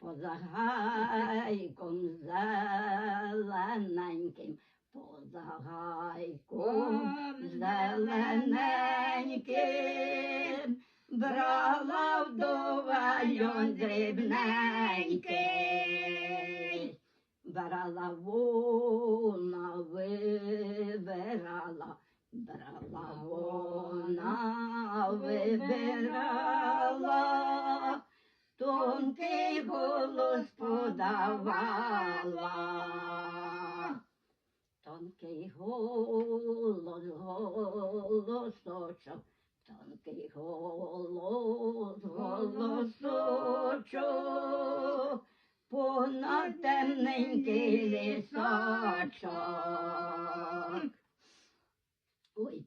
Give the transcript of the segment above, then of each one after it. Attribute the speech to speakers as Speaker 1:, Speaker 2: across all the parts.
Speaker 1: поза гайком зелененьким, поза гайком зелененьким, брала вдова льон дрібненький, брала вона, вибирала, брала вона, вибирала, тонкий голос подавала. Тонкий голос, голосочок, тонкий голос, голосочок, понад темненький лісочок.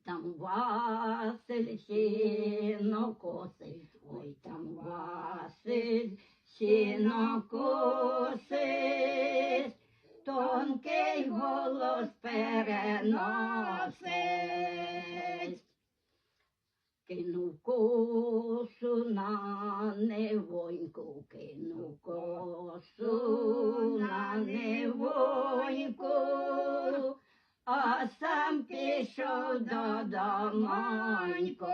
Speaker 1: Там Василь сіно косить, ой, там Василь сіно тонкий голос переносить. Кинув косу на невоньку, кинув косу на невоньку, сам пішов до домоньку.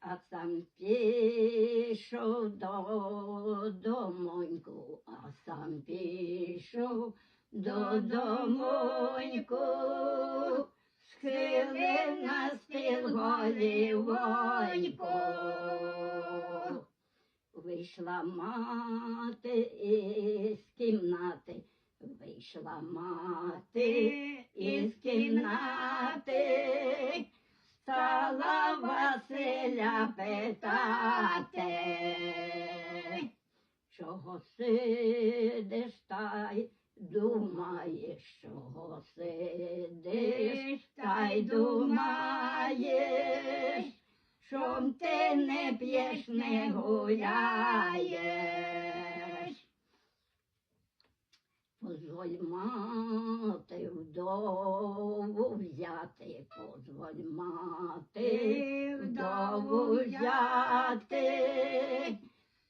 Speaker 1: А сам пішов до домоньку, а сам пішов до домоньку, схилив на стіл голівоньку. Вийшла мати із кімнати, вийшла мати із кімнати, стала Василя питати, чого сидиш та й думаєш, чого сидиш та й думаєш, чом ти не п'єш, не гуляєш. Позволь мати вдову взяти, позволь мати вдову взяти,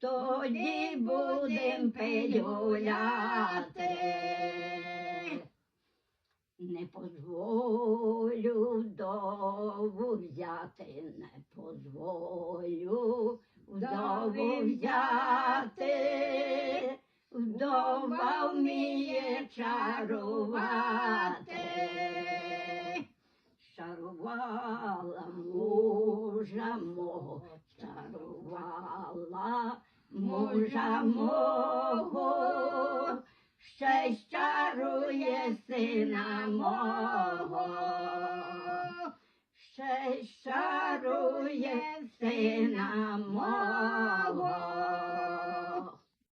Speaker 1: тоді будем пилюляти. Не позволю вдову взяти, не позволю вдову взяти. Вдова вміє чарувати, чарувала мужа мого, чарувала мужа мого, ще й чарує сина мого, ще й чарує сина мого.